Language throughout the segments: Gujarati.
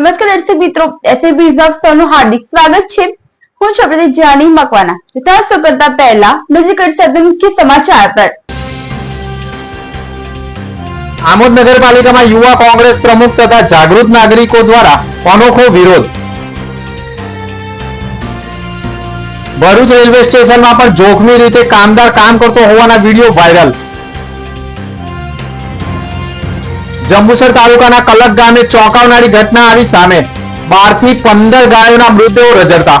નમસ્કાર દર્શક મિત્રો એસએબી વિભાગ સૌનું હાર્દિક સ્વાગત છે. હું છું પ્રતિ જાણી મકવાના વિચાર કરતા પહેલા નજર કરતા મુખ્ય સમાચાર પર. આમોદ નગરપાલિકામાં યુવા કોંગ્રેસ પ્રમુખ તથા જાગૃત નાગરિકો દ્વારા અનોખો વિરોધ. ભરૂચ રેલવે સ્ટેશનમાં પણ જોખમી રીતે કામદાર કામ કરતો હોવાના વીડિયો વાયરલ. જંબુસર તાલુકાના કલક ગામે ચોંકાવનારી ઘટના આવી સામે બારથી પંદર ગાયોના મૃતદેહો રજડતા.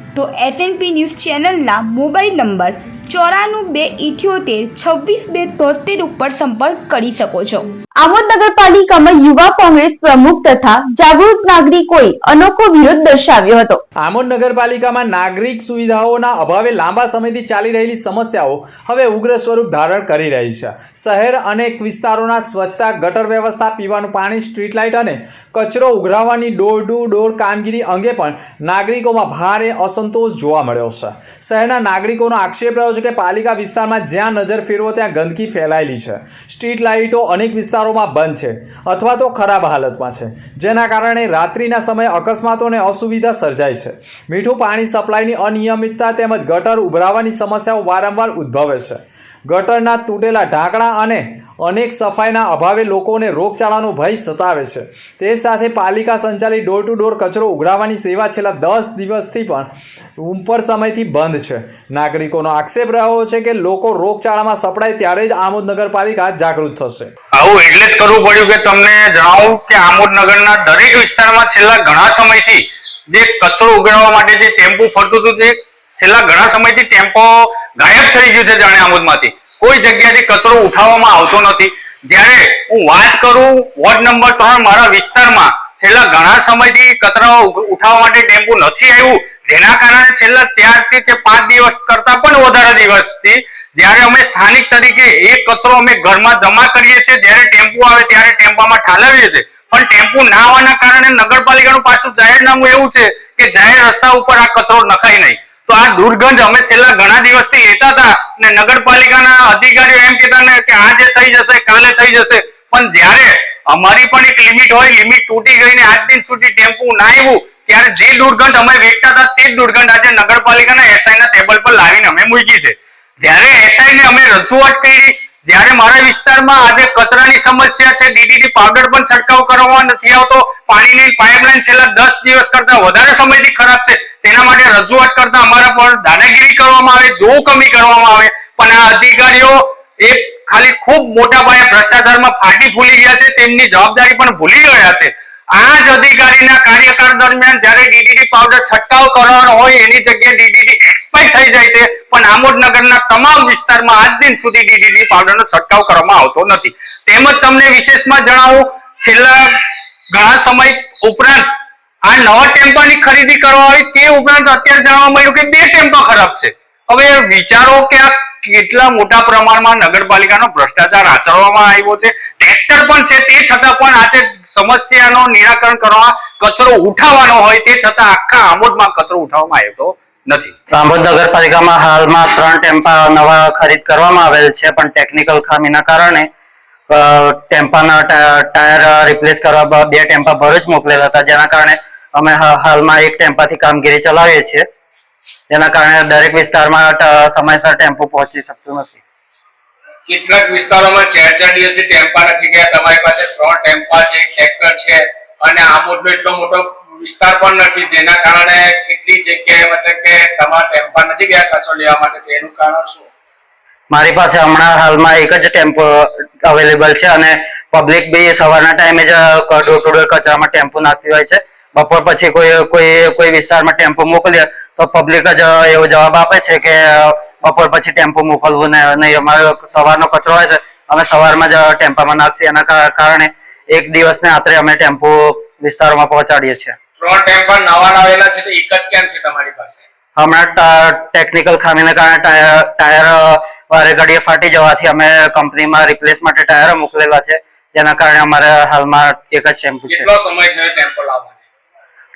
તો એસએનપી ન્યૂઝ ચેનલના મોબાઈલ નંબર ચોરાણું બે ઇઠ્યોતેર છવ્વીસ બે તોતેર ઉપર સંપર્ક કરી શકો છો. આમોદ નગરપાલિકામાં યુવા કોંગ્રેસ પ્રમુખ તથા જાગૃત નાગરિકોએ અનોખો વિરોધ દર્શાવ્યો હતો. આમોદ નગરપાલિકામાં નાગરિક સુવિધાઓના અભાવે લાંબા સમયથી ચાલી રહેલી સમસ્યાઓ હવે ઉગ્ર સ્વરૂપ ધારણ કરી રહી છે. શહેર અનેક વિસ્તારોના સ્વચ્છતા ગટર વ્યવસ્થા પીવાનું પાણી સ્ટ્રીટ લાઇટ અને કચરો ઉઘરાવવાની ડોર ટુ ડોર કામગીરી અંગે પણ નાગરિકોમાં ભારે અસંતોષ જોવા મળ્યો છે. શહેરના નાગરિકોનો આક્ષેપ રહ્યો છે કે પાલિકા વિસ્તારમાં જ્યાં નજર ફેરવો, ત્યાં ગંદકી ફેલાયેલી છે. સ્ટ્રીટ લાઇટો અનેક વિસ્તારોમાં બંધ છે અથવા તો ખરાબ હાલતમાં છે. જેના કારણે રાત્રિના સમયે અકસ્માતો અને અસુવિધા સર્જાય છે. મીઠું પાણી સપ્લાયની અનિયમિતતા તેમજ ગટર ઉભરાવાની સમસ્યાઓ વારંવાર ઉદ્ભવે છે. ગટરના તૂટેલા ઢાંકણા અને અનેક સફાઈના અભાવે લોકોને રોગચાળાનો ભય સતાવે છે. તે સાથે પાલિકા સંચાલિત ડોર ટુ ડોર કચરો ઉઘરાવવાની સેવા છેલ્લા દસ દિવસથી પણ ઉપર સમયથી બંધ છે. નાગરિકોનો આક્ષેપ રહ્યો છે કે લોકો રોગચાળામાં સપડાય ત્યારે જ આમોદ નગરપાલિકા જાગૃત થશે. આવું એટલે જ કરવું પડ્યું કે તમને જણાવું કે આમોદ નગરના દરેક વિસ્તારમાં છેલ્લા ઘણા સમયથી જે કચરો ઉગાડવા માટે જે ટેમ્પો ફરતું હતું તે છેલ્લા ઘણા સમયથી ટેમ્પો ગાયબ થઈ ગયું છે જાણે આમોદમાંથી. કોઈ જગ્યાથી કચરો ઉઠાવવામાં આવતો નથી. જ્યારે હું વાત કરું વોર્ડ નંબર ત્રણ મારા વિસ્તારમાં, છેલ્લા ઘણા સમયથી કચરો ઉઠાવવા માટે ટેમ્પો નથી આવ્યું. જેના કારણે છેલ્લા ચારથી પાંચ દિવસ કરતા પણ વધારે દિવસથી, જ્યારે અમે સ્થાનિક તરીકે એક કચરો અમે ઘરમાં જમા કરીએ છીએ, જ્યારે ટેમ્પો આવે ત્યારે ટેમ્પામાં ઠાલવીએ છીએ. પણ ટેમ્પો ના આવવાના કારણે નગરપાલિકાનું પાછું જાહેરનામું એવું છે કે જાહેર રસ્તા ઉપર આ કચરો નખાય નહીં. તો આ દુર્ગંધ અમે છેલ્લા ઘણા દિવસથી લેતા હતા ને નગરપાલિકાના અધિકારીઓ એમ કહેતા ને કે આજે થઈ જશે, કાલે થઈ જશે. પણ જ્યારે અમારી પણ એક લિમિટ હોય, લિમિટ તૂટી ગઈ ને આજ દિન સુધી ટેમ્પુ ના આવ્યું, ત્યારે જે દુર્ગંધ અમે વેચતા હતા તે જ દુર્ગંધ આજે નગરપાલિકાના એસઆઈ ના ટેબલ પર લાવીને અમે મૂકી છે. જ્યારે એસઆઈ ને અમે રજૂઆત કરી, જ્યારે મારા વિસ્તારમાં આજે કચરાની સમસ્યા છે ડીડીટી પાવડર પણ છંટકાવ કરવામાં નથી આવતો, પાણીની પાઇપલાઇન છેલ્લા દસ દિવસ કરતા વધારે સમયથી ખરાબ છે. તેના માટે રજૂઆત કરતા અમારા પર દાદાગીરી કરવામાં આવે જો કમી કરવામાં આવે. પણ આ અધિકારીઓ એક ખાલી ખૂબ મોટા પાયે ભ્રષ્ટાચારમાં ફાટી ફૂલી ગયા છે, તેમની જવાબદારી પણ ભૂલી ગયા છે. આ જ અધિકારીના કાર્યકાળ દરમિયાન જ્યારે ડીડીટી પાવડર છંટકાવ કરવાનો હોય, એની જગ્યાએ ડીડીટી એક્સપાયર થઈ જાય છે. પણ આમોદનગરના તમામ વિસ્તારમાં આજ દિન સુધી ડીડીટી પાવડરનો છંટકાવ કરવામાં આવતો નથી. તેમજ તમને વિશેષમાં જણાવું, છેલ્લા ઘણા સમય ઉપરાંત આ નવા ટેમ્પાની ખરીદી કરવા આવી તે ઉપરાંત અત્યારે જાણવા મળ્યું કે બે ટેમ્પા ખરાબ છે. હવે વિચારો કે આ કેટલા મોટા પ્રમાણમાં નગરપાલિકાનો ભ્રષ્ટાચાર આચરવામાં આવ્યો છે. ટ્રેક્ટર પણ છે, તે છતાં પણ આજે સમસ્યાનો નિરાકરણ કરવા કચરો ઉઠાવવાનો હોય તે છતાં આખા આમોદમાં કચરો ઉઠાવવામાં આવ્યો નથી. રામોદ નગરપાલિકામાં હાલમાં ત્રણ ટેમ્પા નવા ખરીદ કરવામાં આવેલ છે, પણ ટેકનિકલ ખામીના કારણે ટેમ્પાના ટાયર રિપ્લેસ કરવા બે ટેમ્પા ભરૂચ મોકલેલા હતા, જેના કારણે અમે હાલમાં એક ટેમ્પાથી કામગીરી ચલાવીએ છીએ. જેના કારણે દરેક વિસ્તારમાં સમયસર ટેમ્પો પહોંચી શકતું નથી. કેટલાક વિસ્તારોમાં ચાર ચાર દિવસથી ટેમ્પા નથી ગયા. તમારી પાસે ત્રણ ટેમ્પા છે ટ્રેક્ટર છે અને આમોદનો એટલો મોટો વિસ્તાર પણ નથી. જેના કારણે કેટલી જગ્યાએ મતલબ કે તમારા ટેમ્પા નથી ગયા કચરો લેવા માટે. તેનું કારણ શું? મારી પાસે હમણાં હાલમાં એક જ ટેમ્પો અવેલેબલ છે અને પબ્લિક બી સવારના ટાઈમે જ ડોર ટુ ડોર કચરામાં ટેમ્પો નાખતી હોય છે. બપોર પછી કોઈ કોઈ કોઈ વિસ્તારમાં ટેમ્પો મોકલીએ તો પબ્લિક જ એવો જવાબ આપે છે કે બપોર પછી ટેમ્પો મોકલવું ને નહીં અમારો સવારનો કચરો હોય છે અમે સવારમાં જ ટેમ્પામાં નાખીએ. એના કારણે એક દિવસને આત્રે અમે ટેમ્પો વિસ્તારોમાં પહોંચાડીએ છીએ. ત્રણ ટેમ્પા નવા લાવેલા છે તો એક જ કેમ છે તમારી પાસે? હમણાં ટેકનિકલ ખામીને કારણે ટાયર ટાયર વારે ઘડીએ ફાટી જવાથી અમે કંપનીમાં રિપ્લેસ માટે ટાયરો મોકલેલા છે. જેના કારણે અમારે હાલમાં એક જ ટેમ્પો છે. કેટલો સમય થયો ટેમ્પો લાવવાનો?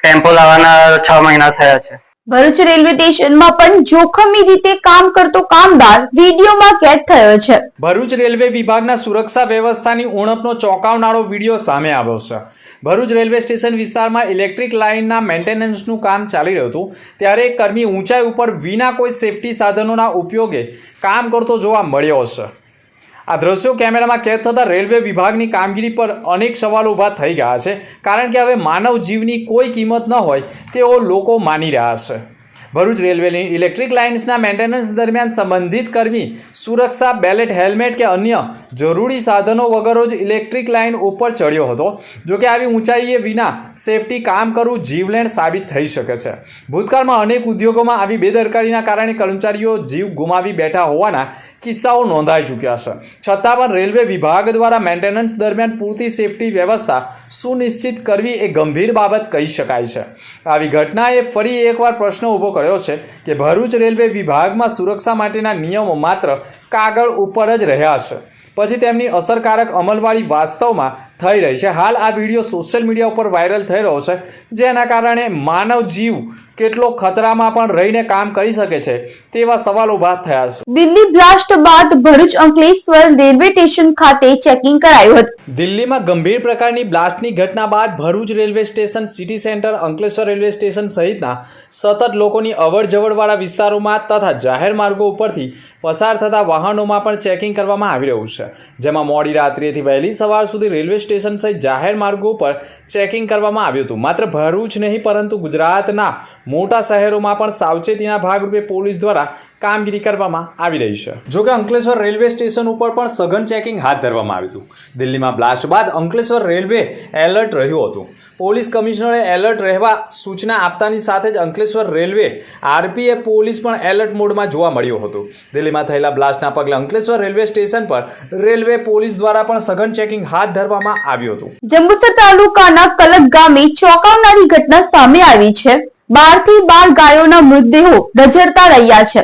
ટેમ્પો લાવવાના છ મહિના થયા છે. ભરૂચ રેલવે સ્ટેશનમાં પણ જોખમી રીતે કામ કરતો કામદાર વિડીયોમાં કેદ થયો છે. ભરૂચ રેલવે વિભાગના સુરક્ષા વ્યવસ્થાની ઉણપનો ચોંકાવનારો વીડિયો સામે આવ્યો છે. ભરૂચ રેલવે સ્ટેશન વિસ્તારમાં ઇલેક્ટ્રિક લાઇનના મેન્ટેનન્સનું કામ ચાલી રહ્યું હતું ત્યારે એક કર્મી ઊંચાઈ ઉપર વિના કોઈ સેફટી સાધનોના ઉપયોગે કામ કરતો જોવા મળ્યો છે. આ દ્રશ્યો કેમેરામાં કેદ થતાં રેલવે વિભાગની કામગીરી પર અનેક સવાલો ઊભા થઈ ગયા છે. કારણ કે હવે માનવ જીવની કોઈ કિંમત ન હોય તેઓ લોકો માની રહ્યા છે. ભરૂચ રેલવેની ઇલેક્ટ્રિક લાઇન્સના મેન્ટેનન્સ દરમિયાન સંબંધિત કર્મી, સુરક્ષા બેલેટ હેલ્મેટ કે અન્ય જરૂરી સાધનો વગર જ ઇલેક્ટ્રિક લાઇન ઉપર ચડ્યો હતો. જોકે આવી ઊંચાઈએ વિના સેફટી કામ કરવું જીવલેણ સાબિત થઈ શકે છે. ભૂતકાળમાં અનેક ઉદ્યોગોમાં આવી બેદરકારીના કારણે કર્મચારીઓ જીવ ગુમાવી બેઠા હોવાના કિસ્સાઓ નોંધાઈ ચૂક્યા છે. છતાં પણ રેલવે વિભાગ દ્વારા મેન્ટેનન્સ દરમિયાન પૂરતી સેફટી વ્યવસ્થા સુનિશ્ચિત કરવી એ ગંભીર બાબત કહી શકાય છે. આવી ઘટનાએ ફરી એકવાર પ્રશ્ન ઊભો કર્યો છે કે ભરૂચ રેલવે વિભાગમાં સુરક્ષા માટેના નિયમો માત્ર કાગળ ઉપર જ રહ્યા છે. પછી તેમની અસરકારક અમલવાળી વાસ્તવમાં થઈ રહી છે. હાલ આ વીડિયો સોશિયલ મીડિયા ઉપર વાયરલ થઈ રહ્યો છે. જેના કારણે માનવ જીવ કેટલો ખતરામાં પણ રહીને કામ કરી શકે છે. તેવા સવાલ ઊભા થયા છે. દિલ્હી બ્લાસ્ટ બાદ ભરૂચ અંકલેશ્વર રેલવે સ્ટેશન ખાતે ચેકિંગ કરાયું હતું. દિલ્હીમાં ગંભીર પ્રકારની બ્લાસ્ટની ઘટના બાદ Bharuch railway station city centre Ankleshwar railway station સહિતના સતત લોકોની અવરજવરવાળા વિસ્તારોમાં તથા જાહેર માર્ગો ઉપરથી પસાર થતા વાહનોમાં પણ ચેકિંગ કરવામાં આવી રહ્યું છે. જેમાં મોડી રાત્રિથી વહેલી સવાર સુધી રેલવે સ્ટેશન સહિત જાહેર માર્ગો ઉપર ચેકિંગ કરવામાં આવ્યું હતું. માત્ર ભરૂચ નહીં, પરંતુ ગુજરાતના મોટા શહેરોમાં પણ સાવચેતીના ભાગરૂપે પોલીસ દ્વારા કામગીરી કરવામાં આવી રહી છે. જોકે અંકલેશ્વર રેલવે સ્ટેશન ઉપર પણ સઘન ચેકિંગ હાથ ધરવામાં આવ્યું હતું. દિલ્હીમાં બ્લાસ્ટ બાદ અંકલેશ્વર રેલવે એલર્ટ રહ્યું હતું. પોલીસ કમિશનરે એલર્ટ રહેવા સૂચના આપતાની સાથે જ અંકલેશ્વર રેલવે આરપીએફ પોલીસ પણ એલર્ટ મોડમાં જોવા મળ્યું હતું. દિલ્હીમાં થયેલા બ્લાસ્ટના પગલે અંકલેશ્વર રેલવે સ્ટેશન પર રેલવે પોલીસ દ્વારા પણ સઘન ચેકિંગ હાથ ધરવામાં આવ્યું હતું. જંબુસર તાલુકાના કલક ગામે ચોંકાવનારી ઘટના સામે આવી છે. બારથી બાર ગાયોના મૃતદેહો રજડતા રહ્યા છે.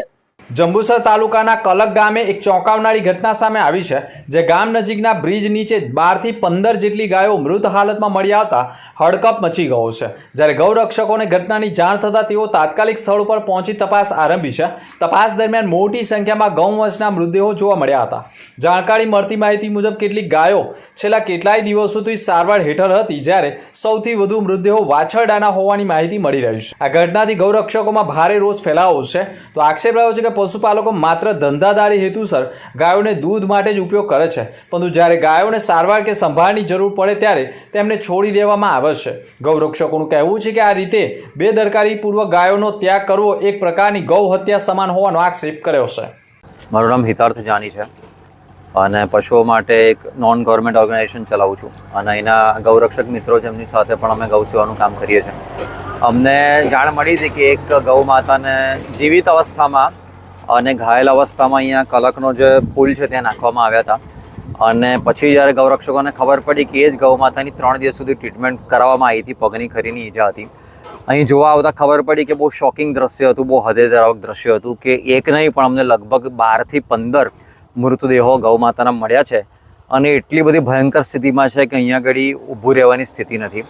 જંબુસર તાલુકાના કલક ગામે એક ચોંકાવનારી ઘટના સામે આવી છે, જે ગામ નજીકના બ્રિજ નીચે બારથી પંદર જેટલી ગાયો મૃત હાલતમાં મળી આવતા હડકપ મચી ગયો છે. જ્યારે ગૌરક્ષકોને ઘટનાની જાણ થતાં તેઓ તાત્કાલિક સ્થળ ઉપર પહોંચી તપાસ આરંભી છે. તપાસ દરમિયાન મોટી સંખ્યામાં ગૌવંશના મૃતદેહો જોવા મળ્યા હતા. જાણકારી મળતી માહિતી મુજબ કેટલીક ગાયો છેલ્લા કેટલાય દિવસોથી સારવાર હેઠળ હતી, જ્યારે સૌથી વધુ મૃતદેહો વાછરડાના હોવાની માહિતી મળી રહી છે. આ ઘટનાથી ગૌરક્ષકોમાં ભારે રોષ ફેલાવો છે. તો આક્ષેપ રહ્યો છે કે પશુપાલકો માત્ર ધંધાદારી હેતુસર ગાયોને દૂધ માટે જ ઉપયોગ કરે છે. પરંતુ જ્યારે ગાયોને સારવાર કે સંભાળની જરૂર પડે ત્યારે તેમને છોડી દેવામાં આવે છે. ગૌરક્ષકોનું કહેવું છે કે આ રીતે બેદરકારીપૂર્વક ગાયોનો ત્યાગ કરવો એક પ્રકારની ગૌ હત્યા સમાન હોવાનો આક્ષેપ કર્યો છે. મારું નામ હિતાર્થ જાની છે અને પશુઓ માટે એક નોન ગવર્મેન્ટ ઓર્ગેનાઇઝેશન ચલાવું છું. અને એના ગૌરક્ષક મિત્રો છે, એમની સાથે પણ અમે ગૌ સેવાનું કામ કરીએ છીએ. અમને જાણ મળી હતી કે એક ગૌ માતાને જીવિત અવસ્થામાં અને ઘાયલ અવસ્થામાં અહીંયા કલકનો જે પુલ છે ત્યાં નાખવામાં આવ્યા હતા. અને પછી જ્યારે ગૌરક્ષકોને ખબર પડી કે એ જ ગૌ માતાની ત્રણ દિવસ સુધી ટ્રીટમેન્ટ કરાવવામાં આવી હતી, પગની ખરીની ઈજા હતી. અહીં જોવા આવતા ખબર પડી કે બહુ શોકિંગ દ્રશ્ય હતું, બહુ હૃદયદ્રાવક દ્રશ્ય હતું કે એક નહીં, પણ અમને લગભગ બારથી પંદર મૃતદેહો ગૌ માતાના મળ્યા છે. અને એટલી બધી ભયંકર સ્થિતિમાં છે કે અહીંયા આગળ ઊભું રહેવાની સ્થિતિ નથી.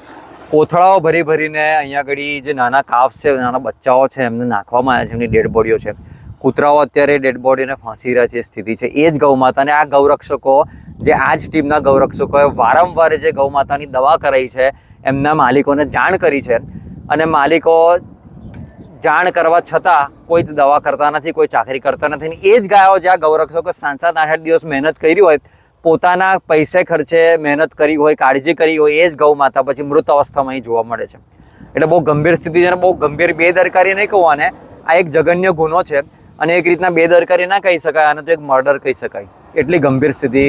કોથળાઓ ભરી ભરીને અહીંયા આગળ જે નાના કાફ છે, નાના બચ્ચાઓ છે, એમને નાખવામાં આવ્યા છે, એમની ડેડ બોડીઓ છે. કૂતરાઓ અત્યારે ડેડ બોડીને ફાંસી રહ્યા છે સ્થિતિ છે. એ જ ગૌમાતાને આ ગૌરક્ષકો, જે આ જ ટીમના ગૌરક્ષકોએ વારંવાર જે ગૌમાતાની દવા કરાઈ છે, એમના માલિકોને જાણ કરી છે. અને માલિકો જાણ કરવા છતાં કોઈ જ દવા કરતા નથી, કોઈ ચાકરી કરતા નથી. એ જ ગાયો જે આ ગૌરક્ષકો સાત સાત આઠ આઠ દિવસ મહેનત કરી હોય, પોતાના પૈસે ખર્ચે મહેનત કરી હોય, કાળજી કરી હોય, એ જ ગૌમાતા પછી મૃત અવસ્થામાં અહીં જોવા મળે છે. એટલે બહુ ગંભીર સ્થિતિ છે અને બહુ ગંભીર બેદરકારી નહીં કહું આ એક જઘન્ય ગુનો છે. અને એક રીતના બેદરકારી ના કહી શકાય આને તો એક મર્ડર કહી શકાય. એટલી ગંભીર સ્થિતિ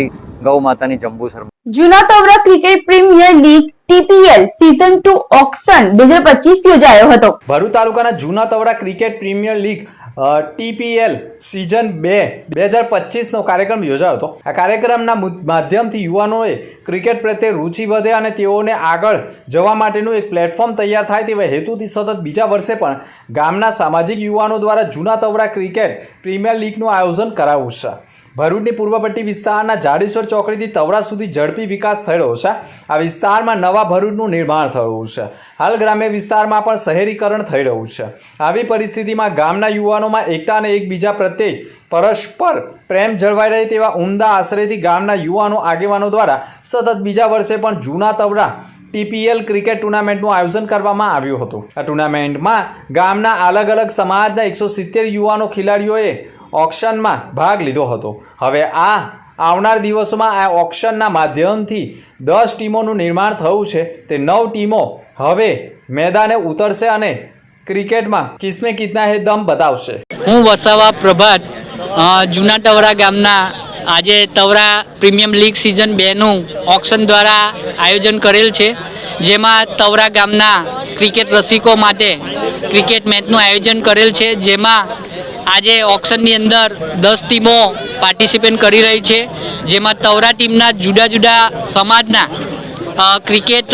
ગૌ માતાની જંબુસર જૂના Tovra cricket premier league TPL season two auction બે હજાર પચીસ યોજાયો હતો. ભરૂચ તાલુકાના જૂના Tavda cricket premier league TPL season બે બે હજાર પચીસનો કાર્યક્રમ યોજાયો હતો. આ કાર્યક્રમના માધ્યમથી યુવાનોએ ક્રિકેટ પ્રત્યે રુચિ વધે અને તેઓને આગળ જવા માટેનું એક પ્લેટફોર્મ તૈયાર થાય તેવા હેતુથી સતત બીજા વર્ષે પણ ગામના સામાજિક યુવાનો દ્વારા જૂના તવડા ક્રિકેટ પ્રીમિયર લીગનું આયોજન કરાવ્યું છે. ભરૂચની પૂર્વપટ્ટી વિસ્તારના જાડેશ્વર ચોકડીથી તવરા સુધી ઝડપી વિકાસ થયેલો છે. આ વિસ્તારમાં નવા ભરૂચનું નિર્માણ થયું છે. હાલ ગ્રામ્ય વિસ્તારમાં પણ શહેરીકરણ થઈ રહ્યું છે. આવી પરિસ્થિતિમાં ગામના યુવાનોમાં એકતા અને એકબીજા પ્રત્યે પરસ્પર પ્રેમ જળવાઈ રહે તેવા ઉમદા આશ્રયથી ગામના યુવાનો આગેવાનો દ્વારા સતત બીજા વર્ષે પણ જૂના તવડા ટીપીએલ ક્રિકેટ ટુર્નામેન્ટનું આયોજન કરવામાં આવ્યું હતું. આ ટુર્નામેન્ટમાં ગામના અલગ અલગ સમાજના એકસો સિત્તેર યુવાનો ખેલાડીઓએ ઓક્શનમાં ભાગ લીધો હતો. હવે આ આવનાર દિવસોમાં આ ઓક્શનના માધ્યમથી દસ ટીમોનું નિર્માણ થયું છે. તે નવ ટીમો હવે મેદાને ઉતરશે અને ક્રિકેટમાં કિસ્મે કિતના હે દમ બતાવશે. હું વસાવા પ્રભાત જૂના ટવરા ગામના આજે તવરા પ્રીમિયમ લીગ સિઝન બેનું ઓક્શન દ્વારા આયોજન કરેલ છે. જેમાં તવરા ગામના ક્રિકેટ રસિકો માટે ક્રિકેટ મેચનું આયોજન કરેલ છે. જેમાં આજે ઓક્શનની અંદર દસ ટીમો પાર્ટિસિપેટ કરી રહી છે. જેમાં તવરા ટીમના જુદા જુદા સમાજના ક્રિકેટ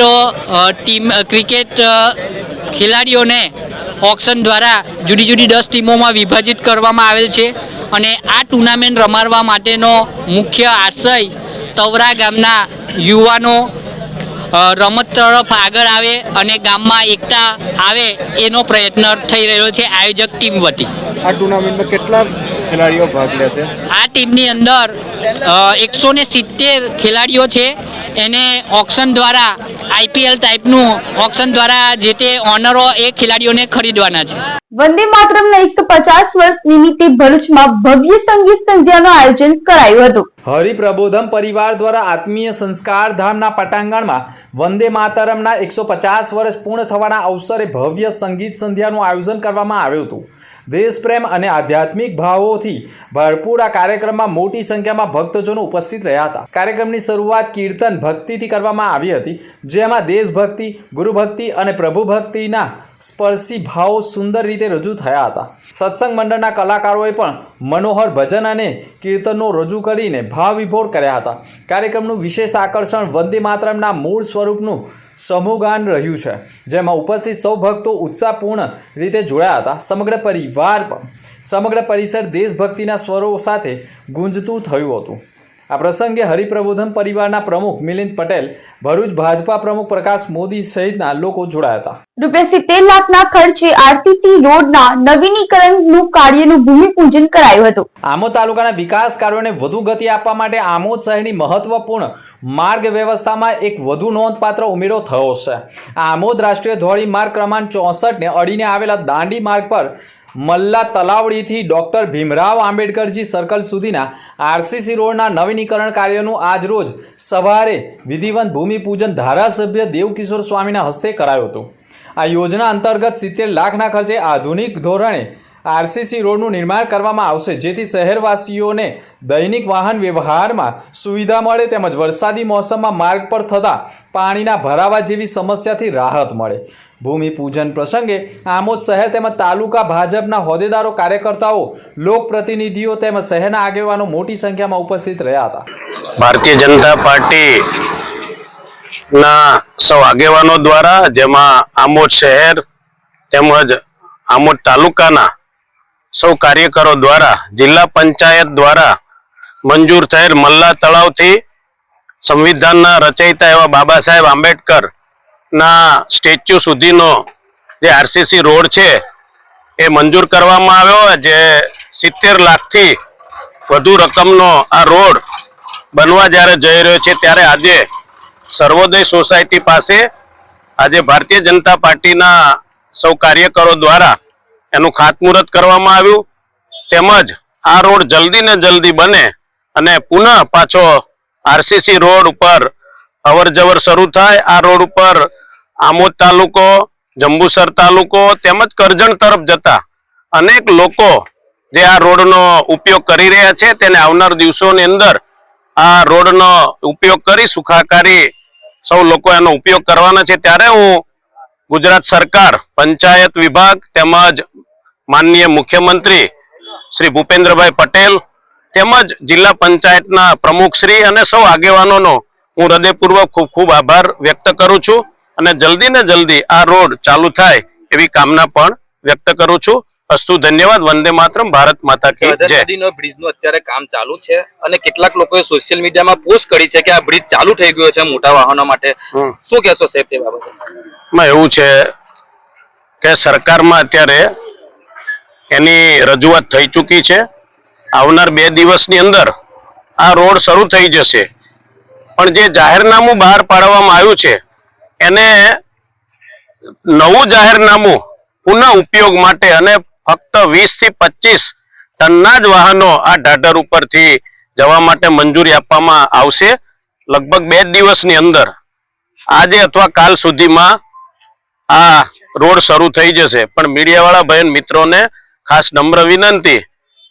ટીમ ક્રિકેટ ખેલાડીઓને ઓક્શન દ્વારા જુદી જુદી દસ ટીમોમાં વિભાજિત કરવામાં આવેલ છે અને આ ટુર્નામેન્ટ રમાડવા માટેનો મુખ્ય આશય તવરા ગામના યુવાનો રમત તરફ આગળ આવે અને ગામમાં એકતા આવે એનો પ્રયત્ન થઈ રહ્યો છે આયોજક ટીમ વતી. આ ટુર્નામેન્ટમાં કેટલા ખેલાડીઓ ભાગ લેશે? આ ટીમની અંદર એકસો ને સિત્તેર ખેલાડીઓ છે. એને ઓક્શન દ્વારા આઈપીએલ ટાઈપનું ઓક્શન દ્વારા જે તે ઓનરો એ ખેલાડીઓને ખરીદવાના છે. વંદે માતરમના એકસો પચાસ વર્ષ નિમિત્તે ભરૂચમાં ભવ્ય સંગીત સંધ્યાનું આયોજન કરાયું હતું. હરિપ્રબોધમ પરિવાર દ્વારા આત્મીય સંસ્કાર ધામના પટાંગણમાં વંદે માતરમના એકસો પચાસ વર્ષ પૂર્ણ થવાના અવસરે ભવ્ય સંગીત સંધ્યાનું આયોજન કરવામાં આવ્યું હતું. દેશપ્રેમ અને આધ્યાત્મિક ભાવોથી ભરપૂર આ કાર્યક્રમમાં મોટી સંખ્યામાં ભક્તજનો ઉપસ્થિત રહ્યા હતા. કાર્યક્રમની શરૂઆત કીર્તન ભક્તિથી કરવામાં આવી હતી, જેમાં દેશભક્તિ, ગુરુભક્તિ અને પ્રભુ ભક્તિના સ્પર્શી ભાવો સુંદર રીતે રજૂ થયા હતા. સત્સંગ મંડળના કલાકારોએ પણ મનોહર ભજન અને કીર્તનો રજૂ કરીને ભાવ વિભોર કર્યા હતા. કાર્યક્રમનું વિશેષ આકર્ષણ વંદે માતરમના મૂળ સ્વરૂપનું સમૂહગાન રહ્યું છે, જેમાં ઉપસ્થિત સૌ ભક્તો ઉત્સાહપૂર્ણ રીતે જોડાયા હતા. સમગ્ર પરિવાર સમગ્ર પરિસર દેશભક્તિના સ્વરો સાથે ગુંજતું થયું હતું. આ પ્રસંગે હરિપ્રબોધન પરિવારના પ્રમુખ મિલિંદ પટેલ ભરૂચ ભાજપા પ્રમુખ પ્રકાશ મોદી સહિતના લોકો જોડાયા હતા. રૂપિયા સિત્તેર લાખના ખર્ચે આરસીસી રોડના નવીનીકરણનું કાર્યનું ભૂમિપૂજન કરાયું હતું. આમોદ તાલુકાના વિકાસ કાર્યોને વધુ ગતિ આપવા માટે આમોદ શહેરની મહત્વપૂર્ણ માર્ગ વ્યવસ્થામાં એક વધુ નોંધપાત્ર ઉમેરો થયો છે. આમોદ રાષ્ટ્રીય ધોળી માર્ગ ક્રમાંક ચોસઠને અડીને આવેલા દાંડી માર્ગ પર મલ્લા તલાવડીથી ડૉક્ટર ભીમરાવ આંબેડકરજી સર્કલ સુધીના આરસીસી રોડના નવીનીકરણ કાર્યનું આજરોજ સવારે વિધિવંત ભૂમિપૂજન ધારાસભ્ય દેવકિશોર સ્વામીના હસ્તે કરાયું હતું. આ યોજના અંતર્ગત સિત્તેર લાખના ખર્ચે આધુનિક ધોરણે આરસીસી રોડનું નિર્માણ કરવામાં આવશે, જેથી શહેરવાસીઓને દૈનિક વાહન વ્યવહારમાં સુવિધા મળે તેમજ વરસાદી મોસમમાં માર્ગ પર થતા પાણીના ભરાવા જેવી સમસ્યાથી રાહત મળે. ભૂમિપૂજન પ્રસંગે આમોદ શહેર તેમજ તાલુકા ભાજપના હોદ્દેદારો, કાર્યકર્તાઓ, લોકપ્રતિનિધિઓ તેમજ શહેરના આગેવાનો મોટી સંખ્યામાં ઉપસ્થિત રહ્યા હતા. ભારતીય જનતા પાર્ટી ના સૌ આગેવાનો દ્વારા જેમાં આમોદ શહેર તેમજ આમોદ તાલુકાના સૌ કાર્યકરો દ્વારા, જિલ્લા પંચાયત દ્વારા મંજૂર થયેલ મલ્લા તળાવથી સંવિધાનના રચયિતા એવા બાબા સાહેબ આંબેડકર ના, સ્ટેચ્યુ સુધીનો જે આરસીસી રોડ છે, એ મંજૂર કરવામાં આવ્યો જે સિત્તેર લાખથી વધુ રકમનો આ રોડ બનવા જ્યારે જઈ રહ્યો છે, ત્યારે આજે સર્વોદય સોસાયટી પાસે આજે ભારતીય જનતા પાર્ટીના સૌ કાર્યકરો દ્વારા એનું ખાતમુહૂર્ત કરવામાં આવ્યું. તેમજ આ રોડ જલ્દી ને જલ્દી બને અને પુનઃ પાછો આરસીસી રોડ ઉપર અવર જવર શરૂ થાય, આ રોડ ઉપર આમોદ તાલુકો, જંબુસર તાલુકો તેમજ કરજણ તરફ જતા અનેક લોકો જે આ રોડનો ઉપયોગ કરી રહ્યા છે, તેને આવનાર દિવસોની અંદર આ રોડનો ઉપયોગ કરી સુખાકારી સૌ લોકો એનો ઉપયોગ કરવાના છે. ત્યારે હું ગુજરાત સરકાર, પંચાયત વિભાગ તેમજ માનનીય મુખ્યમંત્રી શ્રી ભૂપેન્દ્રભાઈ પટેલ તેમજ જિલ્લા પંચાયતના પ્રમુખશ્રી અને સૌ આગેવાનોનો હું હૃદયપૂર્વક ખૂબ ખૂબ આભાર વ્યક્ત કરું છું અને જલ્દી ને જલ્દી આ રોડ ચાલુ થાય એવી કામના પણ વ્યક્ત કરું છું. અસ્તુ ધન્યવાદ વંદે માતરમ ભારત માતા કી જય. નદીનો બ્રિજનું અત્યારે કામ ચાલુ છે અને કેટલાક લોકોએ સોશિયલ મીડિયામાં પોસ્ટ કરી છે કે આ બ્રિજ ચાલુ થઈ ગયો છે મોટા વાહનો માટે. શું કહેશો સાહેબ તે બાબતે? માં એવું છે કે સરકારમાં અત્યારે એની રજૂઆત થઈ ચૂકી છે. આવનાર બે દિવસની અંદર આ રોડ શરૂ થઈ જશે. પણ જે જાહેરનામું બહાર પાડવામાં આવ્યું છે, એને નવું જાહેરનામું પુનઃ ઉપયોગ માટે અને ફક્ત વીસથી પચીસ ટનના જ વાહનો આ ઢાઢર ઉપરથી જવા માટે મંજૂરી આપવામાં આવશે. લગભગ બે દિવસની અંદર, આજે અથવા કાલ સુધીમાં આ રોડ શરૂ થઈ જશે. પણ મીડિયાવાળા બહેન મિત્રોને ખાસ નમ્ર વિનંતી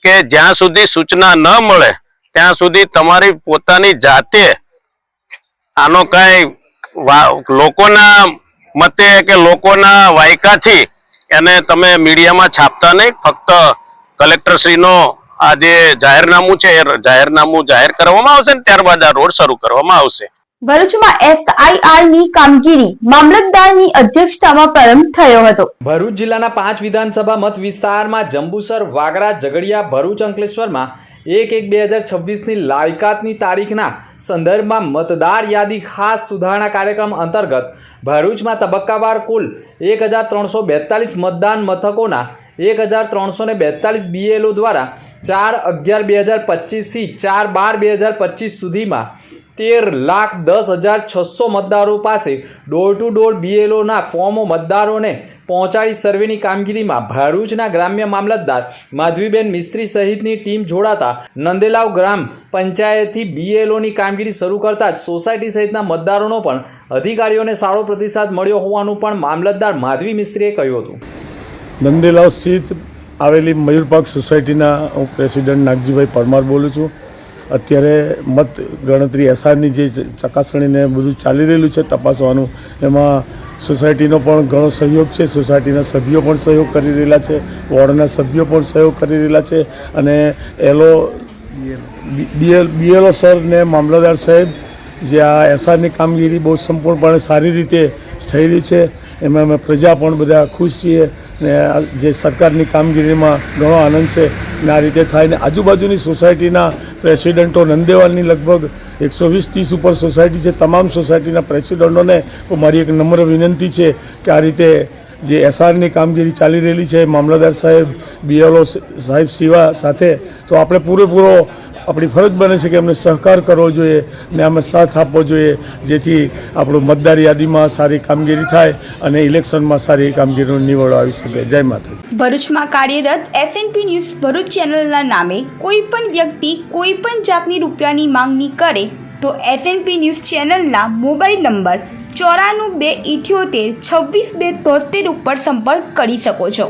કે જ્યાં સુધી સૂચના ન મળે, ત્યાં સુધી તમારી પોતાની જાતે આનો કઈ લોકોના મતે કે લોકોના વાયકાથી એને તમે મીડિયામાં છાપતા નહીં, ફક્ત કલેક્ટરશ્રીનો આ જે જાહેરનામું છે, એ જાહેરનામું જાહેર કરવામાં આવશે ને ત્યારબાદ આ રોડ શરૂ કરવામાં આવશે. ભરૂચમાં એસઆઈઆરની કામગીરી મામલતદારની અધ્યક્ષતામાં પ્રારંભ થયો હતો. ભરૂચ જિલ્લાના પાંચ વિધાનસભા મત વિસ્તારમાં જંબુસર, વાગરા, ઝઘડિયા, ભરૂચ, અંકલેશ્વરમાં એક એક બે હજાર છવ્વીસની લાયકાતની તારીખના સંદર્ભમાં મતદાર યાદી ખાસ સુધારણા કાર્યક્રમ અંતર્ગત ભરૂચમાં તબક્કાવાર કુલ એક હજાર ત્રણસો બેતાલીસ મતદાન મથકોના એક હજાર ત્રણસો ને બેતાલીસ બીએલઓ દ્વારા ચાર અગિયાર બે હજાર પચીસથી ચાર બાર બે હજાર પચીસ સુધીમાં તેર લાખ દસ હજાર છસો મતદારો પાસે ડોર ટુ ડોર બીએલઓના ફોર્મો મતદારોને પહોંચાડી સર્વેની કામગીરીમાં ભરૂચના ગ્રામ્ય મામલતદાર માધવીબેન મિસ્ત્રી સહિતની ટીમ જોડાતા નંદેલાવ ગ્રામ પંચાયતથી બીએલઓની કામગીરી શરૂ કરતા જ સોસાયટી સહિતના મતદારોનો પણ અધિકારીઓને સારો પ્રતિસાદ મળ્યો હોવાનું પણ મામલતદાર માધવી મિસ્ત્રીએ કહ્યું હતું. નંદેલાવ સ્થિત આવેલી મયુરપાક સોસાયટીના હું પ્રેસિડેન્ટ નાગજીભાઈ પરમાર બોલું છું. અત્યારે મત ગણતરી એસઆરની જે ચકાસણીને બધું ચાલી રહેલું છે તપાસવાનું, એમાં સોસાયટીનો પણ ઘણો સહયોગ છે, સોસાયટીના સભ્યો પણ સહયોગ કરી રહેલા છે, વોર્ડના સભ્યો પણ સહયોગ કરી રહેલા છે અને એલો બીએલ, બીએલઓ સર ને મામલતદાર સાહેબ, જે આ એસઆરની કામગીરી બહુ સંપૂર્ણપણે સારી રીતે થઈ રહી છે, એમાં અમે પ્રજા પણ બધા ખુશ છીએ ને જે સરકારની કામગીરીમાં ઘણો આનંદ છે ને આ રીતે થાય ને આજુબાજુની સોસાયટીના પ્રેસિડેન્ટો નંદેવાલની લગભગ એકસો વીસ ત્રીસ ઉપર સોસાયટી છે, તમામ સોસાયટીના પ્રેસિડેન્ટોને મારી એક નમ્ર વિનંતી છે કે આ રીતે જે એસઆરની કામગીરી ચાલી રહેલી છે, મામલતદાર સાહેબ, બીએલઓ સાહેબ સિવા સાથે, તો આપણે પૂરેપૂરો આપણી ફરજ બને છે કે એમને સહકાર કરવો જોઈએ ને અમે સાથ આપવો જોઈએ, જેથી આપણું મતદાર યાદીમાં સારી કામગીરી થાય અને ઇલેક્શનમાં સારી કામગીરીનો નિવડો આવી શકે. જય માતા ભરૂચમાં કાર્યરત એસએનપી ન્યૂઝ ભરૂચ ચેનલના નામે કોઈ પણ વ્યક્તિ કોઈ પણ જાતની રૂપિયાની માંગણી કરે, તો એસએનપી ન્યૂઝ ચેનલના મોબાઈલ નંબર ચોરાણું બે ઇઠ્યોતેર છવ્વીસ બે તોતેર ઉપર સંપર્ક કરી શકો છો.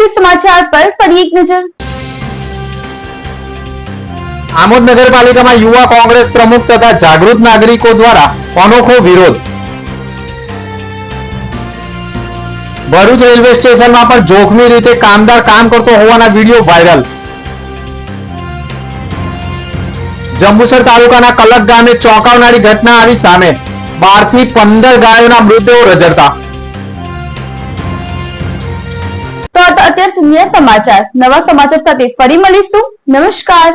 મુખ્ય સમાચાર પર ફરી એક નજર આમોદ નગરપાલિકામાં યુવા કોંગ્રેસ પ્રમુખ તથા જાગૃત નાગરિકો દ્વારા અનોખો વિરોધ ભરૂચ રેલવે સ્ટેશનમાં પણ જોખમી રીતે કામદાર કામ કરતો હોવાના વીડિયો વાયરલ। જંબુસર તાલુકાના કલક ગામે ચોંકાવનારી ઘટના આવી સામે બારથી પંદર ગાયોના મૃતદેહો રજડતા તો અત્યાર સુધીના સમાચાર. નવા સમાચાર સાથે ફરી મળીશું. નમસ્કાર.